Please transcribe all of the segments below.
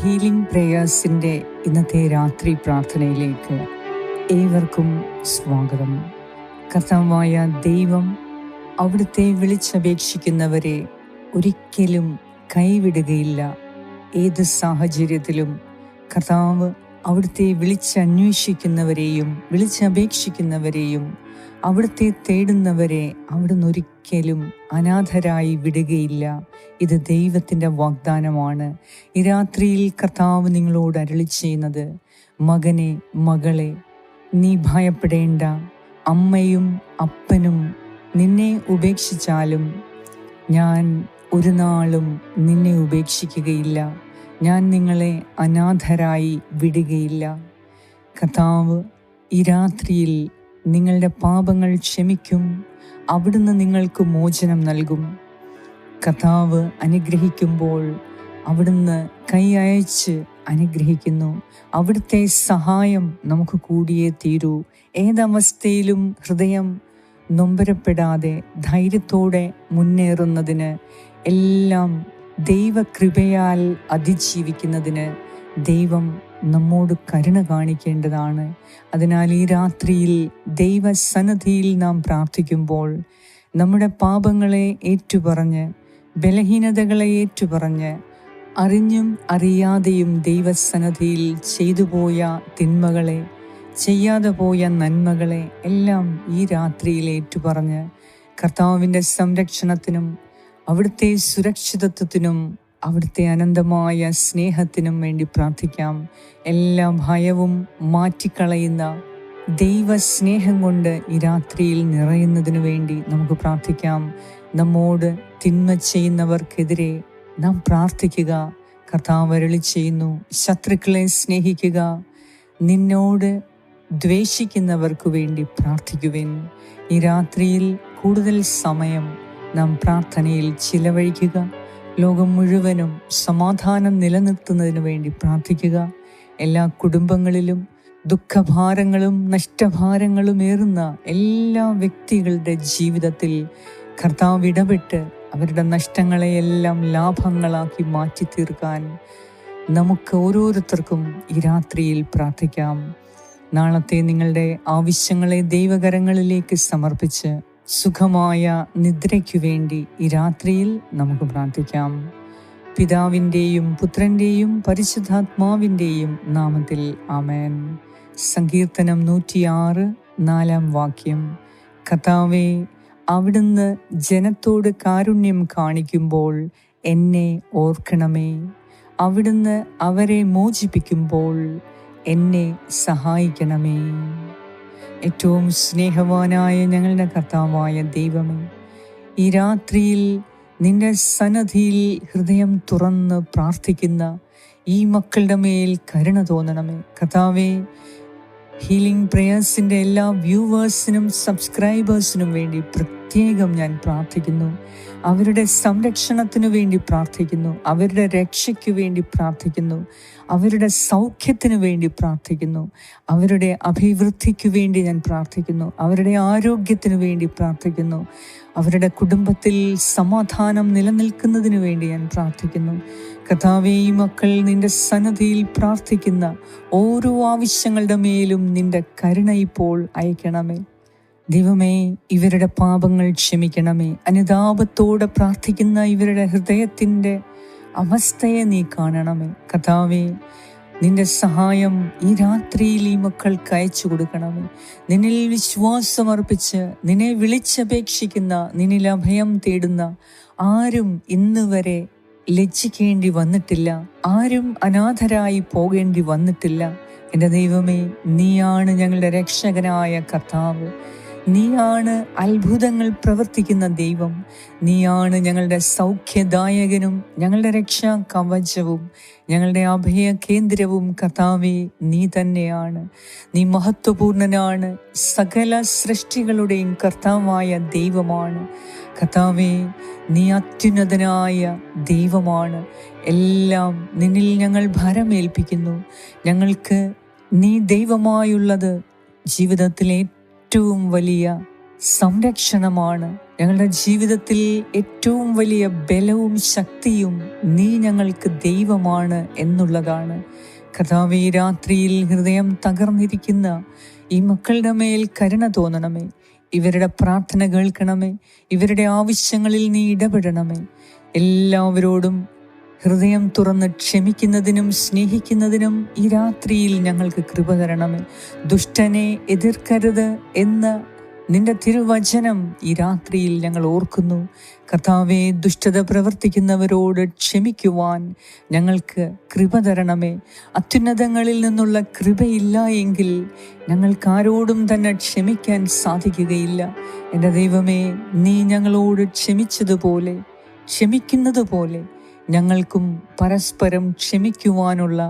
Healing പ്രേയേഴ്സിന്റെ ഇന്നത്തെ രാത്രി പ്രാർത്ഥനയിലേക്ക് ഏവർക്കും സ്വാഗതം. കർത്താവായ ദൈവം അവിടുത്തെ വിളിച്ചപേക്ഷിക്കുന്നവരെ ഒരിക്കലും കൈവിടുകയില്ല. ഏത് സാഹചര്യത്തിലും കർത്താവ് അവിടുത്തെ വിളിച്ചന്വേഷിക്കുന്നവരെയും വിളിച്ചപേക്ഷിക്കുന്നവരെയും അവിടുത്തെ തേടുന്നവരെ അവിടുന്ന് ഒരിക്കലും അനാഥരായി വിടുകയില്ല. ഇത് ദൈവത്തിന്റെ വാഗ്ദാനമാണ്. ഈ രാത്രിയിൽ കർത്താവ് നിങ്ങളോട് അരളി ചെയ്യുന്നത് മകനെ മകളെ നീ ഭയപ്പെടേണ്ട. അമ്മയും അപ്പനും നിന്നെ ഉപേക്ഷിച്ചാലും ഞാൻ ഒരു നാളും നിന്നെ ഉപേക്ഷിക്കുകയില്ല. ഞാൻ നിങ്ങളെ അനാഥരായി വിടുകയില്ല. കഥാവ് ഈ രാത്രിയിൽ നിങ്ങളുടെ പാപങ്ങൾ ക്ഷമിക്കും അവിടുന്ന് നിങ്ങൾക്ക് മോചനം നൽകും. കഥാവ് അനുഗ്രഹിക്കുമ്പോൾ അവിടുന്ന് കൈ അയച്ച് അനുഗ്രഹിക്കുന്നു. അവിടുത്തെ സഹായം നമുക്ക് കൂടിയേ തീരൂ. ഏതവസ്ഥയിലും ഹൃദയം നൊമ്പരപ്പെടാതെ ധൈര്യത്തോടെ മുന്നേറുന്നതിന് എല്ലാം ദൈവകൃപയാൽ അതിജീവിക്കുന്നതിന് ദൈവം നമ്മോട് കരുണ കാണിക്കേണ്ടതാണ്. അതിനാൽ ഈ രാത്രിയിൽ ദൈവസന്നദ്ധിയിൽ നാം പ്രാർത്ഥിക്കുമ്പോൾ നമ്മുടെ പാപങ്ങളെ ഏറ്റുപറഞ്ഞ് ബലഹീനതകളെ ഏറ്റുപറഞ്ഞ് അറിഞ്ഞും അറിയാതെയും ദൈവസന്നദ്ധിയിൽ ചെയ്തു പോയ തിന്മകളെ ചെയ്യാതെ പോയ നന്മകളെ എല്ലാം ഈ രാത്രിയിൽ ഏറ്റുപറഞ്ഞ് കർത്താവിന്റെ സംരക്ഷണത്തിനും അവിടുത്തെ സുരക്ഷിതത്വത്തിനും അവിടുത്തെ അനന്തമായ സ്നേഹത്തിനും വേണ്ടി പ്രാർത്ഥിക്കാം. എല്ലാ ഭയവും മാറ്റിക്കളയുന്ന ദൈവസ്നേഹം കൊണ്ട് ഈ രാത്രിയിൽ നിറയുന്നതിനു വേണ്ടി നമുക്ക് പ്രാർത്ഥിക്കാം. നമ്മോട് തിന്മ ചെയ്യുന്നവർക്കെതിരെ നാം പ്രാർത്ഥിക്കുക. കർത്താവരളി ചെയ്യുന്നു ശത്രുക്കളെ സ്നേഹിക്കുക. നിന്നോട് ദ്വേഷിക്കുന്നവർക്കു വേണ്ടി പ്രാർത്ഥിക്കുവിൻ. ഈ രാത്രിയിൽ കൂടുതൽ സമയം നാം പ്രാർത്ഥനയിൽ ചിലവഴിക്കുക. ലോകം മുഴുവനും സമാധാനം നിലനിർത്തുന്നതിന് വേണ്ടി പ്രാർത്ഥിക്കുക. എല്ലാ കുടുംബങ്ങളിലും ദുഃഖഭാരങ്ങളും നഷ്ടഭാരങ്ങളും ഏറുന്ന എല്ലാ വ്യക്തികളുടെ ജീവിതത്തിൽ കർത്താവ് ഇടപെട്ട് അവരുടെ നഷ്ടങ്ങളെയെല്ലാം ലാഭങ്ങളാക്കി മാറ്റി തീർക്കാൻ നമുക്ക് ഓരോരുത്തർക്കും ഈ രാത്രിയിൽ പ്രാർത്ഥിക്കാം. നാളത്തെ നിങ്ങളുടെ ആവശ്യങ്ങളെ ദൈവകരങ്ങളിലേക്ക് സമർപ്പിച്ച് സുഖമായ നിദ്രയ്ക്കു വേണ്ടി ഈ രാത്രിയിൽ നമുക്ക് പ്രാർത്ഥിക്കാം. പിതാവിന്റെയും പുത്രന്റെയും പരിശുദ്ധാത്മാവിന്റെയും നാമത്തിൽ ആമേൻ. സങ്കീർത്തനം നൂറ്റിയാറ് നാലാം വാക്യം. കഥാവേ അവിടുന്ന് ജനത്തോട് കാരുണ്യം കാണിക്കുമ്പോൾ എന്നെ ഓർക്കണമേ. അവിടുന്ന് അവരെ മോചിപ്പിക്കുമ്പോൾ എന്നെ സഹായിക്കണമേ. ഏറ്റവും സ്നേഹവാനായ ഞങ്ങളുടെ കർത്താവായ ദൈവമേ ഈ രാത്രിയിൽ നിന്റെ സന്നദ്ധിയിൽ ഹൃദയം തുറന്ന് പ്രാർത്ഥിക്കുന്ന ഈ മക്കളുടെ മേൽ കരുണ തോന്നണമേ. കർത്താവേ ഹീലിംഗ് പ്രേയേഴ്സിന്റെ എല്ലാ വ്യൂവേഴ്സിനും സബ്സ്ക്രൈബേഴ്സിനും വേണ്ടി പ്രത്യേകം ഞാൻ പ്രാർത്ഥിക്കുന്നു. അവരുടെ സംരക്ഷണത്തിനു വേണ്ടി പ്രാർത്ഥിക്കുന്നു. അവരുടെ രക്ഷയ്ക്ക് വേണ്ടി പ്രാർത്ഥിക്കുന്നു. അവരുടെ സൗഖ്യത്തിനു വേണ്ടി പ്രാർത്ഥിക്കുന്നു. അവരുടെ അഭിവൃദ്ധിക്ക് വേണ്ടി ഞാൻ പ്രാർത്ഥിക്കുന്നു. അവരുടെ ആരോഗ്യത്തിനു വേണ്ടി പ്രാർത്ഥിക്കുന്നു. അവരുടെ കുടുംബത്തിൽ സമാധാനം നിലനിൽക്കുന്നതിനു വേണ്ടി ഞാൻ പ്രാർത്ഥിക്കുന്നു. കഥാവേ ഈ മക്കൾ നിന്റെ സന്നദ്ധിയിൽ പ്രാർത്ഥിക്കുന്ന ഓരോ ആവശ്യങ്ങളുടെ മേലും നിന്റെ കരുണ ഇപ്പോൾ അയക്കണമേ. ദൈവമേ ഇവരുടെ പാപങ്ങൾ ക്ഷമിക്കണമേ. അനുതാപത്തോടെ പ്രാർത്ഥിക്കുന്ന ഇവരുടെ ഹൃദയത്തിന്റെ അവസ്ഥയെ നീ കാണണമേ. കഥാവേ നിന്റെ സഹായം ഈ രാത്രിയിൽ ഈ മക്കൾക്ക് അയച്ചു കൊടുക്കണമേ. നിന്നിൽ വിശ്വാസമർപ്പിച്ച് നിന്നെ വിളിച്ചപേക്ഷിക്കുന്ന നിന്നിൽ അഭയം തേടുന്ന ആരും ഇന്ന് വരെ ലജ്ജിക്കേണ്ടി വന്നിട്ടില്ല. ആരും അനാഥരായി പോകേണ്ടി വന്നിട്ടില്ല. എന്റെ ദൈവമേ നീയാണ് ഞങ്ങളുടെ രക്ഷകനായ കർത്താവ്. നീയാണ് അത്ഭുതങ്ങൾ പ്രവർത്തിക്കുന്ന ദൈവം. നീയാണ് ഞങ്ങളുടെ സൗഖ്യദായകനും ഞങ്ങളുടെ രക്ഷാ കവചവും ഞങ്ങളുടെ അഭയ കേന്ദ്രവും കർത്താവേ നീ തന്നെയാണ്. നീ മഹത്വപൂർണനാണ് സകല സൃഷ്ടികളുടെയും കർത്താവായ ദൈവമാണ്. കർത്താവേ നീ അത്യുന്നതനായ ദൈവമാണ്. എല്ലാം നിന്നിൽ ഞങ്ങൾ ഭരമേൽപ്പിക്കുന്നു. ഞങ്ങൾക്ക് നീ ദൈവമായുള്ളത് ജീവിതത്തിലെ ഏറ്റവും വലിയ സംരക്ഷണമാണ്. ഞങ്ങളുടെ ജീവിതത്തിൽ ഏറ്റവും വലിയ ബലവും ശക്തിയും നീ ഞങ്ങൾക്ക് ദൈവമാണ് എന്നുള്ളതാണ്. കഥാവി രാത്രിയിൽ ഹൃദയം തകർന്നിരിക്കുന്ന ഈ മക്കളുടെ മേൽ കരുണ തോന്നണമേ. ഇവരുടെ പ്രാർത്ഥന കേൾക്കണമേ. ഇവരുടെ ആവശ്യങ്ങളിൽ നീ ഇടപെടണമേ. എല്ലാവരോടും ഹൃദയം തുറന്ന് ക്ഷമിക്കുന്നതിനും സ്നേഹിക്കുന്നതിനും ഈ രാത്രിയിൽ ഞങ്ങൾക്ക് കൃപ തരണമേ. ദുഷ്ടനെ എതിർക്കരുത് എന്ന് നിന്റെ തിരുവചനം ഈ രാത്രിയിൽ ഞങ്ങൾ ഓർക്കുന്നു. കർത്താവെ ദുഷ്ടത പ്രവർത്തിക്കുന്നവരോട് ക്ഷമിക്കുവാൻ ഞങ്ങൾക്ക് കൃപ തരണമേ. അത്യുന്നതങ്ങളിൽ നിന്നുള്ള കൃപയില്ല എങ്കിൽ ഞങ്ങൾക്ക് ആരോടും തന്നെ ക്ഷമിക്കാൻ സാധിക്കുകയില്ല. എന്റെ ദൈവമേ നീ ഞങ്ങളോട് ക്ഷമിച്ചതുപോലെ ക്ഷമിക്കുന്നത് പോലെ ഞങ്ങൾക്കും പരസ്പരം ക്ഷമിക്കുവാനുള്ള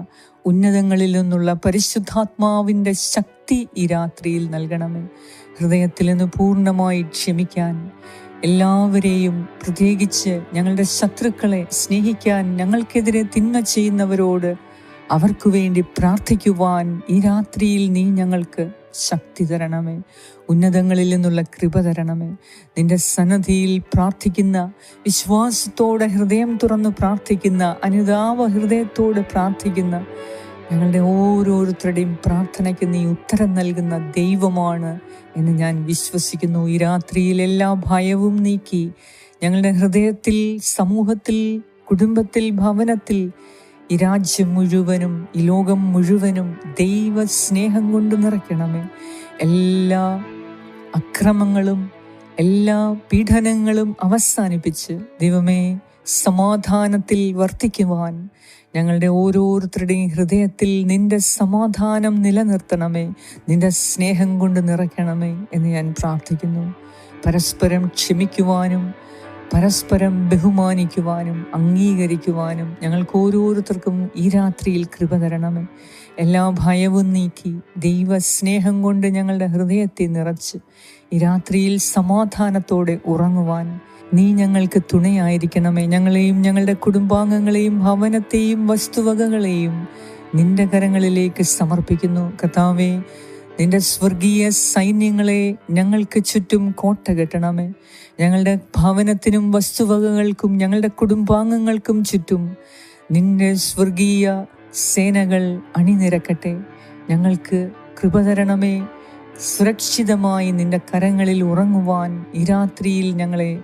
ഉന്നതങ്ങളിൽ നിന്നുള്ള പരിശുദ്ധാത്മാവിന്റെ ശക്തി ഈ രാത്രിയിൽ നൽകണമേ. ഹൃദയത്തിൽ നിന്ന് പൂർണമായി ക്ഷമിക്കാൻ എല്ലാവരെയും പ്രത്യേകിച്ച് ഞങ്ങളുടെ ശത്രുക്കളെ സ്നേഹിക്കാൻ ഞങ്ങൾക്കെതിരെ തിന്മ ചെയ്യുന്നവരോട് അവർക്ക് വേണ്ടി പ്രാർത്ഥിക്കുവാൻ ഈ രാത്രിയിൽ നീ ഞങ്ങൾക്ക് ശക്തി തരണമേ. ഉന്നതങ്ങളിൽ നിന്നുള്ള കൃപ തരണമേ. നിന്റെ സന്നദ്ധിയിൽ പ്രാർത്ഥിക്കുന്ന വിശ്വാസത്തോടെ ഹൃദയം തുറന്ന് പ്രാർത്ഥിക്കുന്ന അനുതാപ ഹൃദയത്തോടെ പ്രാർത്ഥിക്കുന്ന ഞങ്ങളുടെ ഓരോരുത്തരുടെയും പ്രാർത്ഥനയ്ക്ക് നീ ഉത്തരം നൽകുന്ന ദൈവമാണ് എന്ന് ഞാൻ വിശ്വസിക്കുന്നു. ഈ രാത്രിയിൽ എല്ലാ ഭയവും നീക്കി ഞങ്ങളുടെ ഹൃദയത്തിൽ സമൂഹത്തിൽ കുടുംബത്തിൽ ഭവനത്തിൽ ഈ രാജ്യം മുഴുവനും ഈ ലോകം മുഴുവനും ദൈവ സ്നേഹം കൊണ്ട് നിറയ്ക്കണമേ. എല്ലാ അക്രമങ്ങളും എല്ലാ പീഡനങ്ങളും അവസാനിപ്പിച്ച് ദൈവമേ സമാധാനത്തിൽ വർത്തിക്കുവാൻ ഞങ്ങളുടെ ഓരോരുത്തരുടെയും ഹൃദയത്തിൽ നിന്റെ സമാധാനം നിലനിർത്തണമേ. നിന്റെ സ്നേഹം കൊണ്ട് നിറയ്ക്കണമേ എന്ന് ഞാൻ പ്രാർത്ഥിക്കുന്നു. പരസ്പരം ക്ഷമിക്കുവാനും പരസ്പരം ബഹുമാനിക്കുവാനും അംഗീകരിക്കുവാനും ഞങ്ങൾക്ക് ഓരോരുത്തർക്കും ഈ രാത്രിയിൽ കൃപ തരണമേ. എല്ലാ ഭയവും നീക്കി ദൈവസ്നേഹം കൊണ്ട് ഞങ്ങളുടെ ഹൃദയത്തെ നിറച്ച് ഈ രാത്രിയിൽ സമാധാനത്തോടെ ഉറങ്ങുവാൻ നീ ഞങ്ങൾക്ക് തുണയായിരിക്കണമേ. ഞങ്ങളെയും ഞങ്ങളുടെ കുടുംബാംഗങ്ങളെയും ഭവനത്തെയും വസ്തുവകകളെയും നിന്റെ കരങ്ങളിലേക്ക് സമർപ്പിക്കുന്നു. കഥാവേ നിന്റെ സ്വർഗീയ സൈന്യങ്ങളെ ഞങ്ങൾക്ക് ചുറ്റും കോട്ട കെട്ടണമേ ഞങ്ങളുടെ ഭവനത്തിനും വസ്തുവകകൾക്കും ഞങ്ങളുടെ കുടുംബാംഗങ്ങൾക്കും ചുറ്റും നിന്റെ സ്വർഗീയ സേനകൾ അണിനിരക്കട്ടെ. ഞങ്ങൾക്ക് കൃപ തരണമേ. സുരക്ഷിതമായി നിന്റെ കരങ്ങളിൽ ഉറങ്ങുവാൻ ഈ രാത്രിയിൽ ഞങ്ങളെ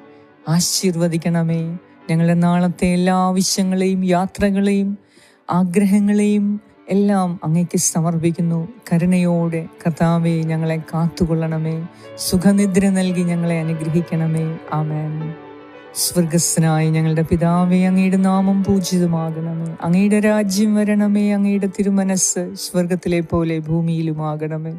ആശീർവദിക്കണമേ. ഞങ്ങളുടെ നാളത്തെ എല്ലാ ആവശ്യങ്ങളെയും യാത്രകളെയും ആഗ്രഹങ്ങളെയും എല്ലാം അങ്ങേക്ക് സമർപ്പിക്കുന്നു. കരുണയോടെ കർത്താവെ ഞങ്ങളെ കാത്തുകൊള്ളണമേ. സുഖനിദ്ര നൽകി ഞങ്ങളെ അനുഗ്രഹിക്കണമേ. ആമേൻ. സ്വർഗസ്സനായ ഞങ്ങളുടെ പിതാവേ അങ്ങയുടെ നാമം പൂജിതമാകണമേ. അങ്ങയുടെ രാജ്യം വരണമേ അങ്ങയുടെ തിരുമനസ് സ്വർഗത്തിലെ പോലെ ഭൂമിയിലുമാകണമേ.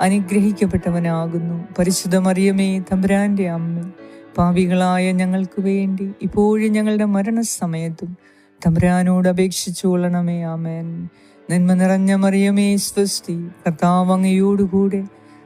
അനുഗ്രഹിക്കപ്പെട്ടവനാകുന്നു. പരിശുദ്ധ മറിയമേ തമ്പുരാന്റെ അമ്മ പാപികളായ ഞങ്ങൾക്ക് വേണ്ടി ഇപ്പോഴും ഞങ്ങളുടെ മരണസമയത്തും തമ്പുരാനോട് അപേക്ഷിച്ചുകൊള്ളണമേ ആമേൻ. നന്മ നിറഞ്ഞ മറിയമേ സ്വസ്തി. കർത്താവ് അങ്ങയോടുകൂടെ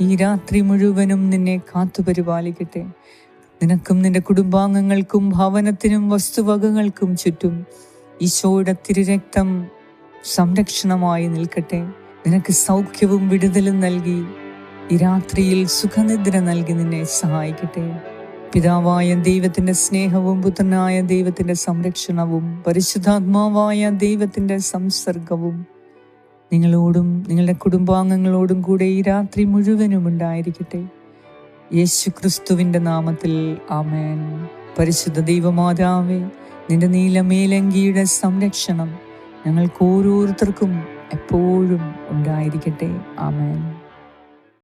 ഈ രാത്രി മുഴുവനും നിന്നെ കാത്തുപരിപാലിക്കട്ടെ. നിനക്കും നിന്റെ കുടുംബാംഗങ്ങൾക്കും ഭവനത്തിനും വസ്തുവകകൾക്കും ചുറ്റും ഈശോയുടെ തിരുരക്തം സംരക്ഷണമായി നിൽക്കട്ടെ. നിനക്ക് സൗഖ്യവും വിടുതലും നൽകി ഈ രാത്രിയിൽ സുഖനിദ്ര നൽകി നിന്നെ സഹായിക്കട്ടെ. പിതാവായ ദൈവത്തിന്റെ സ്നേഹവും പുത്രനായ ദൈവത്തിന്റെ സംരക്ഷണവും പരിശുദ്ധാത്മാവായ ദൈവത്തിന്റെ സംസർഗവും നിങ്ങളോടും നിങ്ങളുടെ കുടുംബാംഗങ്ങളോടും കൂടെ ഈ രാത്രി മുഴുവനും ഉണ്ടായിരിക്കട്ടെ. യേശു ക്രിസ്തുവിന്റെ നാമത്തിൽ ആമേൻ. പരിശുദ്ധ ദൈവമാതാവേ നിന്റെ നീലമേലങ്കിയുടെ സംരക്ഷണം ഞങ്ങൾക്ക് ഓരോരുത്തർക്കും എപ്പോഴും ഉണ്ടായിരിക്കട്ടെ. ആമേൻ.